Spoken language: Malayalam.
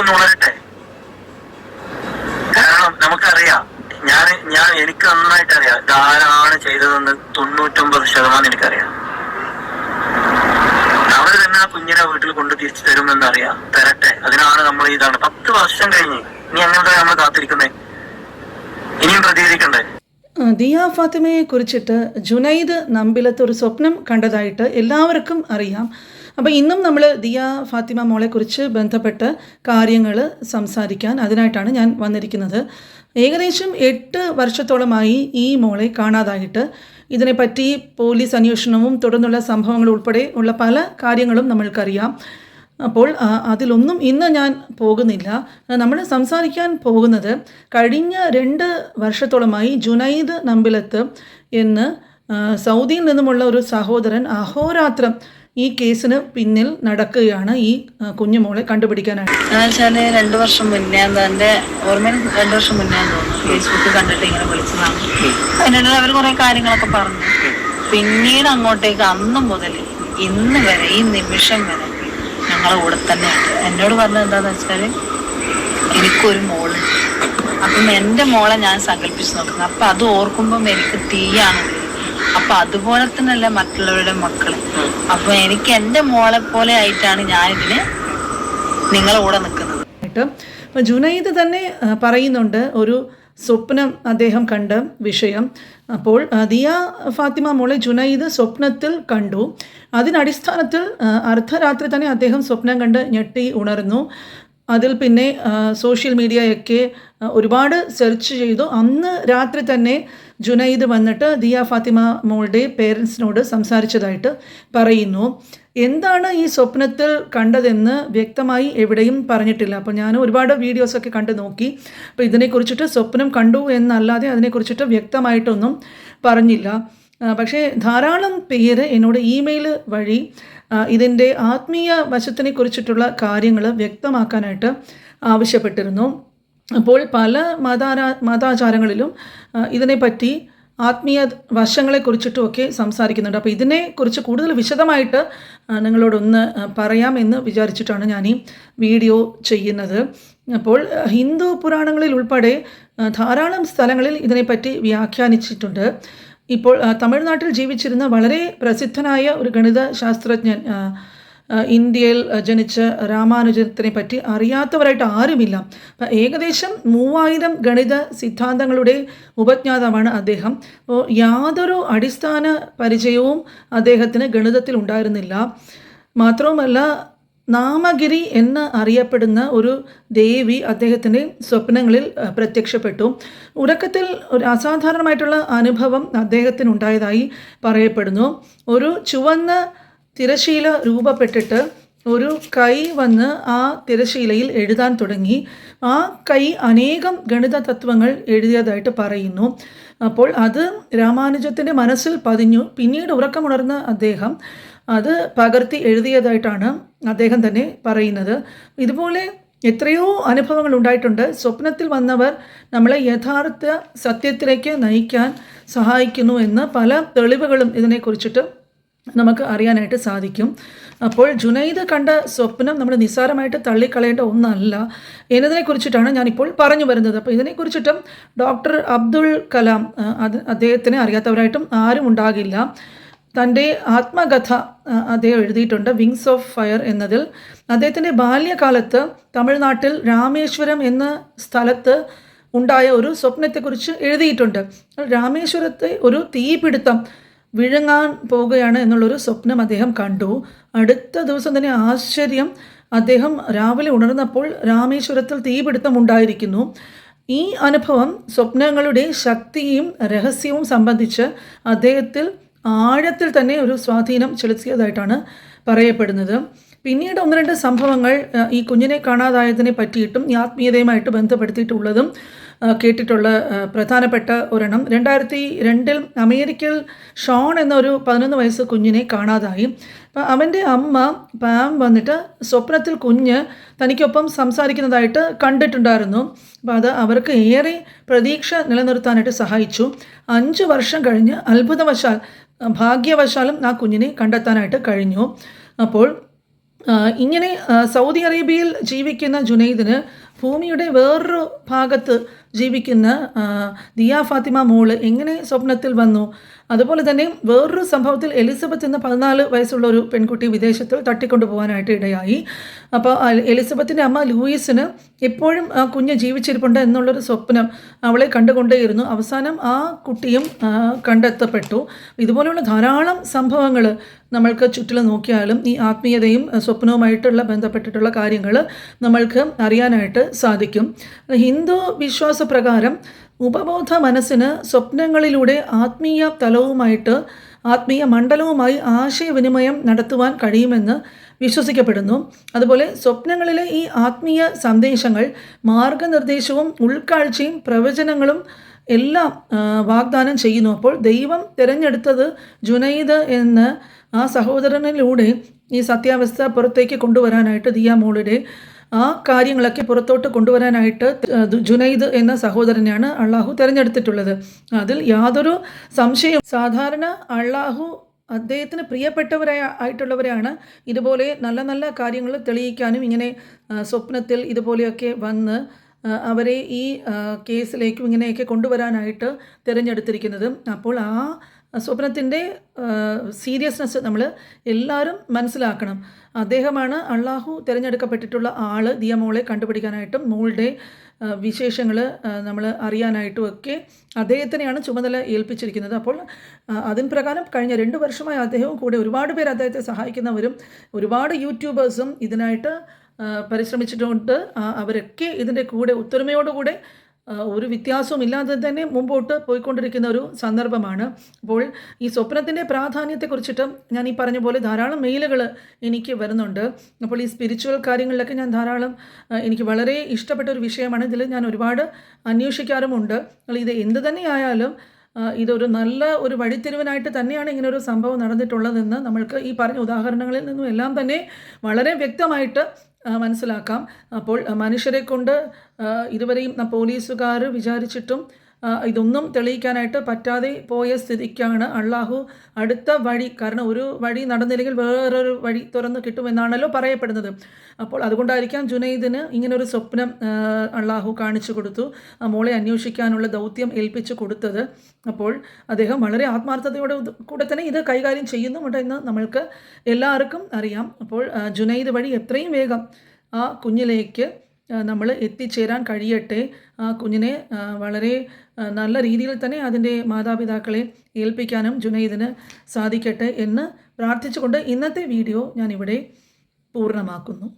ഒന്ന് ഉണരട്ടെ കാരണം നമുക്കറിയാം. ഞാൻ ഞാൻ എനിക്ക് നന്നായിട്ട് അറിയാം ഇതാരാണ് ചെയ്തതെന്ന് തൊണ്ണൂറ്റൊമ്പത് ശതമാനം എനിക്കറിയാം. അവർ തന്നെ ആ കുഞ്ഞിനെ വീട്ടിൽ കൊണ്ട് തിരിച്ചു തരുമെന്ന് അറിയാം തരട്ടെ. അതിനാണ് നമ്മൾ ഇതാണ്. പത്ത് വർഷം കഴിഞ്ഞ്. ഇനി എങ്ങനത്തെ നമ്മൾ കാത്തിരിക്കുന്നേ? ഇനിയും പ്രതികരിക്കണ്ടേ ദിയ ഫാത്തിമയെ കുറിച്ചിട്ട് ജുനൈദ് നമ്പിലത്ത് ഒരു സ്വപ്നം കണ്ടതായിട്ട് എല്ലാവർക്കും അറിയാം. അപ്പോൾ ഇന്നും നമ്മൾ ദിയ ഫാത്തിമ മോളെക്കുറിച്ച് ബന്ധപ്പെട്ട കാര്യങ്ങൾ സംസാരിക്കാൻ അതിനായിട്ടാണ് ഞാൻ വന്നിരിക്കുന്നത്. ഏകദേശം എട്ട് വർഷത്തോളമായി ഈ മോളെ കാണാതായിട്ട് ഇതിനെപ്പറ്റി പോലീസ് അന്വേഷണവും തുടർന്നുള്ള സംഭവങ്ങൾ ഉൾപ്പെടെ ഉള്ള പല കാര്യങ്ങളും നമ്മൾക്കറിയാം. അപ്പോൾ അതിലൊന്നും ഇന്ന് ഞാൻ പോകുന്നില്ല. നമ്മൾ സംസാരിക്കാൻ പോകുന്നത് കഴിഞ്ഞ രണ്ട് വർഷത്തോളമായി ജുനൈദ് നമ്പിലത്ത് എന്ന് സൗദിയിൽ നിന്നുമുള്ള ഒരു സഹോദരൻ അഹോരാത്രം ഈ കേസിന് പിന്നിൽ നടക്കുകയാണ് ഈ കുഞ്ഞുമോളെ കണ്ടുപിടിക്കാനായിട്ട്. വെച്ചാൽ രണ്ടു വർഷം മുന്നേ എന്റെ ഓർമ്മയിൽ രണ്ടു വർഷം മുന്നേ തോന്നുന്നു ഫേസ്ബുക്കിൽ കണ്ടിട്ട് ഇങ്ങനെ വിളിച്ചതാണ്. അതിനിടയിൽ അവർ കുറെ കാര്യങ്ങളൊക്കെ പറഞ്ഞു. പിന്നീട് അങ്ങോട്ടേക്ക് അന്ന് മുതൽ ഇന്ന് വരെ ഈ നിമിഷം വരെ ഞങ്ങളെ കൂടെ തന്നെയാണ് എന്നോട് പറഞ്ഞത് എന്താന്ന് വെച്ചാൽ എനിക്കൊരു മോളുണ്ട്. അപ്പം എന്റെ മോളെ ഞാൻ സങ്കല്പിച്ച് നോക്കുന്നത് അപ്പം അത് ഓർക്കുമ്പം എനിക്ക് തീയാണ്. അപ്പൊ അതുപോലെ തന്നെയല്ല മറ്റുള്ളവരുടെ മക്കൾ. അപ്പൊ എനിക്ക് എന്റെ മോളെ പോലെ ആയിട്ടാണ് ഞാൻ നിങ്ങളെ കൂടെ നിൽക്കുന്നത് ജുനൈദ് തന്നെ പറയുന്നുണ്ട് ഒരു സ്വപ്നം അദ്ദേഹം കണ്ട വിഷയം. അപ്പോൾ ദിയ ഫാത്തിമ മോളെ ജുനൈദ് സ്വപ്നത്തിൽ കണ്ടു. അതിനടിസ്ഥാനത്തിൽ അർദ്ധരാത്രി തന്നെ അദ്ദേഹം സ്വപ്നം കണ്ട് ഞെട്ടി ഉണർന്നു. അതിൽ പിന്നെ സോഷ്യൽ മീഡിയയൊക്കെ ഒരുപാട് സെർച്ച് ചെയ്തു. അന്ന് രാത്രി തന്നെ ജുനൈദ് വന്നിട്ട് ദിയ ഫാത്തിമ മോളുടെ പേരൻസിനോട് സംസാരിച്ചതായിട്ട് പറയുന്നു. എന്താണ് ഈ സ്വപ്നത്തിൽ കണ്ടതെന്ന് വ്യക്തമായി എവിടെയും പറഞ്ഞിട്ടില്ല. അപ്പോൾ ഞാൻ ഒരുപാട് വീഡിയോസൊക്കെ കണ്ട് നോക്കി. അപ്പോൾ ഇതിനെക്കുറിച്ചിട്ട് സ്വപ്നം കണ്ടു എന്നല്ലാതെ അതിനെക്കുറിച്ചിട്ട് വ്യക്തമായിട്ടൊന്നും പറഞ്ഞില്ല. പക്ഷേ ധാരാളം പേര് എന്നോട് ഇമെയിൽ വഴി ഇതിന്റെ ആത്മീയ വശത്തിനെ കുറിച്ചിട്ടുള്ള കാര്യങ്ങൾ വ്യക്തമാക്കാനായിട്ട് ആവശ്യപ്പെട്ടിരുന്നു. അപ്പോൾ പല മതാരാ മതാചാരങ്ങളിലും ഇതിനെപ്പറ്റി ആത്മീയ വശങ്ങളെക്കുറിച്ചിട്ടുമൊക്കെ സംസാരിക്കുന്നുണ്ട്. അപ്പോൾ ഇതിനെക്കുറിച്ച് കൂടുതൽ വിശദമായിട്ട് നിങ്ങളോടൊന്ന് പറയാമെന്ന് വിചാരിച്ചിട്ടാണ് ഞാൻ ഈ വീഡിയോ ചെയ്യുന്നത്. അപ്പോൾ ഹിന്ദു പുരാണങ്ങളിൽ ഉൾപ്പെടെ ധാരാളം സ്ഥലങ്ങളിൽ ഇതിനെപ്പറ്റി വ്യാഖ്യാനിച്ചിട്ടുണ്ട്. ഇപ്പോൾ തമിഴ്നാട്ടിൽ ജീവിച്ചിരുന്ന വളരെ പ്രസിദ്ധനായ ഒരു ഗണിത ശാസ്ത്രജ്ഞൻ ഇന്ത്യയിൽ ജനിച്ച രാമാനുജത്തിനെ പറ്റി അറിയാത്തവരായിട്ട് ആരുമില്ല. അപ്പം ഏകദേശം മൂവായിരം ഗണിത സിദ്ധാന്തങ്ങളുടെ ഉപജ്ഞാതാവാണ് അദ്ദേഹം. അപ്പോൾ യാതൊരു അടിസ്ഥാന പരിചയവും അദ്ദേഹത്തിന് ഗണിതത്തിൽ ഉണ്ടായിരുന്നില്ല. മാത്രവുമല്ല നാമഗിരി എന്ന് അറിയപ്പെടുന്ന ഒരു ദേവി അദ്ദേഹത്തിന്റെ സ്വപ്നങ്ങളിൽ പ്രത്യക്ഷപ്പെട്ടു. ഉറക്കത്തിൽ ഒരു അസാധാരണമായിട്ടുള്ള അനുഭവം അദ്ദേഹത്തിനുണ്ടായതായി പറയപ്പെടുന്നു. ഒരു ചുവന്ന തിരശീല രൂപപ്പെട്ടിട്ട് ഒരു കൈ വന്ന് ആ തിരശീലയിൽ എഴുതാൻ തുടങ്ങി. ആ കൈ അനേകം ഗണിത തത്വങ്ങൾ എഴുതിയതായിട്ട് പറയുന്നു. അപ്പോൾ അത് രാമാനുജത്തിന്റെ മനസ്സിൽ പതിഞ്ഞു. പിന്നീട് ഉറക്കമുണർന്ന അദ്ദേഹം അത് പകർത്തി എഴുതിയതായിട്ടാണ് അദ്ദേഹം തന്നെ പറയുന്നത്. ഇതുപോലെ എത്രയോ അനുഭവങ്ങൾ ഉണ്ടായിട്ടുണ്ട്. സ്വപ്നത്തിൽ വന്നവർ നമ്മളെ യഥാർത്ഥ സത്യത്തിലേക്ക് നയിക്കാൻ സഹായിക്കുന്നു എന്ന് പല തെളിവുകളും ഇതിനെക്കുറിച്ചിട്ട് നമുക്ക് അറിയാനായിട്ട് സാധിക്കും. അപ്പോൾ ജുനൈദ് കണ്ട സ്വപ്നം നമ്മൾ നിസ്സാരമായിട്ട് തള്ളിക്കളയേണ്ട ഒന്നല്ല എന്നതിനെക്കുറിച്ചിട്ടാണ് ഞാനിപ്പോൾ പറഞ്ഞു വരുന്നത്. അപ്പോൾ ഇതിനെക്കുറിച്ചിട്ടും ഡോക്ടർ അബ്ദുൾ കലാം അത് അദ്ദേഹത്തിനെ അറിയാത്തവരായിട്ടും ആരും ഉണ്ടാകില്ല. തന്റെ ആത്മകഥ അദ്ദേഹം എഴുതിയിട്ടുണ്ട് വിങ്സ് ഓഫ് ഫയർ എന്നതിൽ. അദ്ദേഹത്തിന്റെ ബാല്യകാലത്ത് തമിഴ്നാട്ടിൽ രാമേശ്വരം എന്ന സ്ഥലത്ത് ഉണ്ടായ ഒരു സ്വപ്നത്തെക്കുറിച്ച് എഴുതിയിട്ടുണ്ട്. രാമേശ്വരത്തെ ഒരു തീപിടുത്തം വിഴുങ്ങാൻ പോവുകയാണ് എന്നുള്ളൊരു സ്വപ്നം അദ്ദേഹം കണ്ടു. അടുത്ത ദിവസം തന്നെ ആശ്ചര്യം. അദ്ദേഹം രാവിലെ ഉണർന്നപ്പോൾ രാമേശ്വരത്തിൽ തീപിടുത്തം ഉണ്ടായിരിക്കുന്നു. ഈ അനുഭവം സ്വപ്നങ്ങളുടെ ശക്തിയും രഹസ്യവും സംബന്ധിച്ച് അദ്ദേഹത്തിൽ ആഴത്തിൽ തന്നെ ഒരു സ്വാധീനം ചെലുത്തിയതായിട്ടാണ് പറയപ്പെടുന്നത്. പിന്നീട് ഒന്ന് രണ്ട് സംഭവങ്ങൾ ഈ കുഞ്ഞിനെ കാണാതായതിനെ പറ്റിയിട്ടും ഈ ആത്മീയതയുമായിട്ട് ബന്ധപ്പെടുത്തിയിട്ടുള്ളതും കേട്ടിട്ടുള്ള പ്രധാനപ്പെട്ട ഒരെണ്ണം. രണ്ടായിരത്തി രണ്ടിൽ അമേരിക്കയിൽ ഷോൺ എന്നൊരു പതിനൊന്ന് വയസ്സ് കുഞ്ഞിനെ കാണാതായി. അപ്പം അവന്റെ അമ്മ പാം വന്നിട്ട് സ്വപ്നത്തിൽ കുഞ്ഞ് തനിക്കൊപ്പം സംസാരിക്കുന്നതായിട്ട് കണ്ടിട്ടുണ്ടായിരുന്നു. അപ്പം അത് അവർക്ക് ഏറെ പ്രതീക്ഷ നിലനിർത്താനായിട്ട് സഹായിച്ചു. അഞ്ച് വർഷം കഴിഞ്ഞ് അത്ഭുതവശാൽ ഭാഗ്യവശാലും ആ കുഞ്ഞിനെ കണ്ടെത്താനായിട്ട് കഴിഞ്ഞു. അപ്പോൾ ഇങ്ങനെ സൗദി അറേബ്യയിൽ ജീവിക്കുന്ന ജുനൈദിന് ഭൂമിയുടെ വേറൊരു ഭാഗത്ത് ജീവിക്കുന്ന ദിയ ഫാത്തിമ മോൾ എങ്ങനെ സ്വപ്നത്തിൽ വന്നു? അതുപോലെ തന്നെ വേറൊരു സംഭവത്തിൽ എലിസബത്ത് എന്ന പതിനാല് വയസ്സുള്ള ഒരു പെൺകുട്ടി വിദേശത്ത് തട്ടിക്കൊണ്ടു പോകാനായിട്ട് ഇടയായി. അപ്പോൾ എലിസബത്തിന്റെ അമ്മ ലൂയിസിന് എപ്പോഴും ആ കുഞ്ഞ് ജീവിച്ചിരിപ്പുണ്ട് എന്നുള്ളൊരു സ്വപ്നം അവളെ കണ്ടുകൊണ്ടേയിരുന്നു. അവസാനം ആ കുട്ടിയും കണ്ടെത്തപ്പെട്ടു. ഇതുപോലെയുള്ള ധാരാളം സംഭവങ്ങൾ നമ്മൾക്ക് ചുറ്റിലും നോക്കിയാലും ഈ ആത്മീയതയും സ്വപ്നവുമായിട്ടുള്ള ബന്ധപ്പെട്ടിട്ടുള്ള കാര്യങ്ങൾ നമ്മൾക്ക് അറിയാനായിട്ട് സാധിക്കും. ഹിന്ദു വിശ്വാസപ്രകാരം ഉപബോധ മനസ്സിന് സ്വപ്നങ്ങളിലൂടെ ആത്മീയ തലവുമായിട്ട് ആത്മീയ മണ്ഡലവുമായി ആശയവിനിമയം നടത്തുവാൻ കഴിയുമെന്ന് വിശ്വസിക്കപ്പെടുന്നു. അതുപോലെ സ്വപ്നങ്ങളിലെ ഈ ആത്മീയ സന്ദേശങ്ങൾ മാർഗനിർദ്ദേശവും ഉൾക്കാഴ്ചയും പ്രവചനങ്ങളും എല്ലാം വാഗ്ദാനം ചെയ്യുന്നു. അപ്പോൾ ദൈവം തിരഞ്ഞെടുത്തത് ജുനൈദ് എന്ന ആ സഹോദരനിലൂടെ ഈ സത്യാവസ്ഥ പുറത്തേക്ക് കൊണ്ടുവരാനായിട്ട് ദിയ മോളുടെ ആ കാര്യങ്ങളൊക്കെ പുറത്തോട്ട് കൊണ്ടുവരാനായിട്ട് ജുനൈദ് എന്ന സഹോദരനെയാണ് അള്ളാഹു തിരഞ്ഞെടുത്തിട്ടുള്ളത്. അതിൽ യാതൊരു സംശയവും സാധാരണ അള്ളാഹു അദ്ദേഹത്തിന് പ്രിയപ്പെട്ടവരായ ആയിട്ടുള്ളവരെയാണ് ഇതുപോലെ നല്ല നല്ല കാര്യങ്ങൾ തെളിയിക്കാനും ഇങ്ങനെ സ്വപ്നത്തിൽ ഇതുപോലെയൊക്കെ വന്ന് അവരെ ഈ കേസിലേക്കും ഇങ്ങനെയൊക്കെ കൊണ്ടുവരാനായിട്ട് തിരഞ്ഞെടുത്തിരിക്കുന്നത്. അപ്പോൾ ആ സ്വപ്നത്തിന്റെ സീരിയസ്നെസ് നമ്മൾ എല്ലാവരും മനസ്സിലാക്കണം. അദ്ദേഹമാണ് അള്ളാഹു തിരഞ്ഞെടുക്കപ്പെട്ടിട്ടുള്ള ആൾ ദിയ മോളെ കണ്ടുപിടിക്കാനായിട്ടും മോളുടെ വിശേഷങ്ങൾ നമ്മൾ അറിയാനായിട്ടും ഒക്കെ അദ്ദേഹത്തിനെയാണ് ചുമതല ഏൽപ്പിച്ചിരിക്കുന്നത്. അപ്പോൾ അതിന് പ്രകാരം കഴിഞ്ഞ രണ്ട് വർഷമായി അദ്ദേഹവും കൂടെ ഒരുപാട് പേർ അദ്ദേഹത്തെ സഹായിക്കുന്നവരും ഒരുപാട് യൂട്യൂബേഴ്സും ഇതിനായിട്ട് പരിശ്രമിച്ചിട്ടുണ്ട്. അവരൊക്കെ ഇതിന്റെ കൂടെ ഒത്തൊരുമയോടുകൂടെ ഒരു വ്യത്യാസവും ഇല്ലാതെ തന്നെ മുമ്പോട്ട് പോയിക്കൊണ്ടിരിക്കുന്ന ഒരു സന്ദർഭമാണ്. അപ്പോൾ ഈ സ്വപ്നത്തിന്റെ പ്രാധാന്യത്തെക്കുറിച്ചിട്ട് ഞാൻ ഈ പറഞ്ഞ പോലെ ധാരാളം മെയിലുകൾ എനിക്ക് വരുന്നുണ്ട്. അപ്പോൾ ഈ സ്പിരിച്വൽ കാര്യങ്ങളിലൊക്കെ ഞാൻ ധാരാളം എനിക്ക് വളരെ ഇഷ്ടപ്പെട്ട ഒരു വിഷയമാണ്. ഇതിൽ ഞാൻ ഒരുപാട് അന്വേഷിക്കാറുമുണ്ട്. ഇത് എന്ത് തന്നെയായാലും ഇതൊരു നല്ല ഒരു വഴിത്തിരിവിനായിട്ട് തന്നെയാണ് ഇങ്ങനെ ഒരു സംഭവം നടന്നിട്ടുള്ളതെന്ന് നമ്മൾക്ക് ഈ പറഞ്ഞ ഉദാഹരണങ്ങളിൽ നിന്നും എല്ലാം തന്നെ വളരെ വ്യക്തമായിട്ട് മനസ്സിലാക്കാം. അപ്പോൾ മനുഷ്യരെ കൊണ്ട് ഇതുവരെയും പോലീസുകാർ വിചാരിച്ചിട്ടും ഇതൊന്നും തെളിയിക്കാനായിട്ട് പറ്റാതെ പോയ സ്ഥിതിക്കാണ് അള്ളാഹു അടുത്ത വഴി കാരണം ഒരു വഴി നടന്നില്ലെങ്കിൽ വേറൊരു വഴി തുറന്ന് കിട്ടുമെന്നാണല്ലോ പറയപ്പെടുന്നത്. അപ്പോൾ അതുകൊണ്ടായിരിക്കാം ജുനൈദിന് ഇങ്ങനൊരു സ്വപ്നം അള്ളാഹു കാണിച്ചു കൊടുത്തു മോളെ അന്വേഷിക്കാനുള്ള ദൗത്യം ഏൽപ്പിച്ചു കൊടുത്തത്. അപ്പോൾ അദ്ദേഹം വളരെ ആത്മാർത്ഥതയോടെ കൂടെ തന്നെ ഇത് കൈകാര്യം ചെയ്യുന്നുമുണ്ട് എന്ന് നമ്മൾക്ക് എല്ലാവർക്കും അറിയാം. അപ്പോൾ ജുനൈദ് വഴി എത്രയും വേഗം ആ കുഞ്ഞിലേക്ക് നമ്മൾ എത്തിച്ചേരാൻ കഴിയട്ടെ. ആ കുഞ്ഞിനെ വളരെ നല്ല രീതിയിൽ തന്നെ അതിന്റെ മാതാപിതാക്കളെ ഏൽപ്പിക്കാനും ജുനൈദിന് സാധിക്കട്ടെ എന്ന് പ്രാർത്ഥിച്ചുകൊണ്ട് ഇന്നത്തെ വീഡിയോ ഞാനിവിടെ പൂർണമാക്കുന്നു.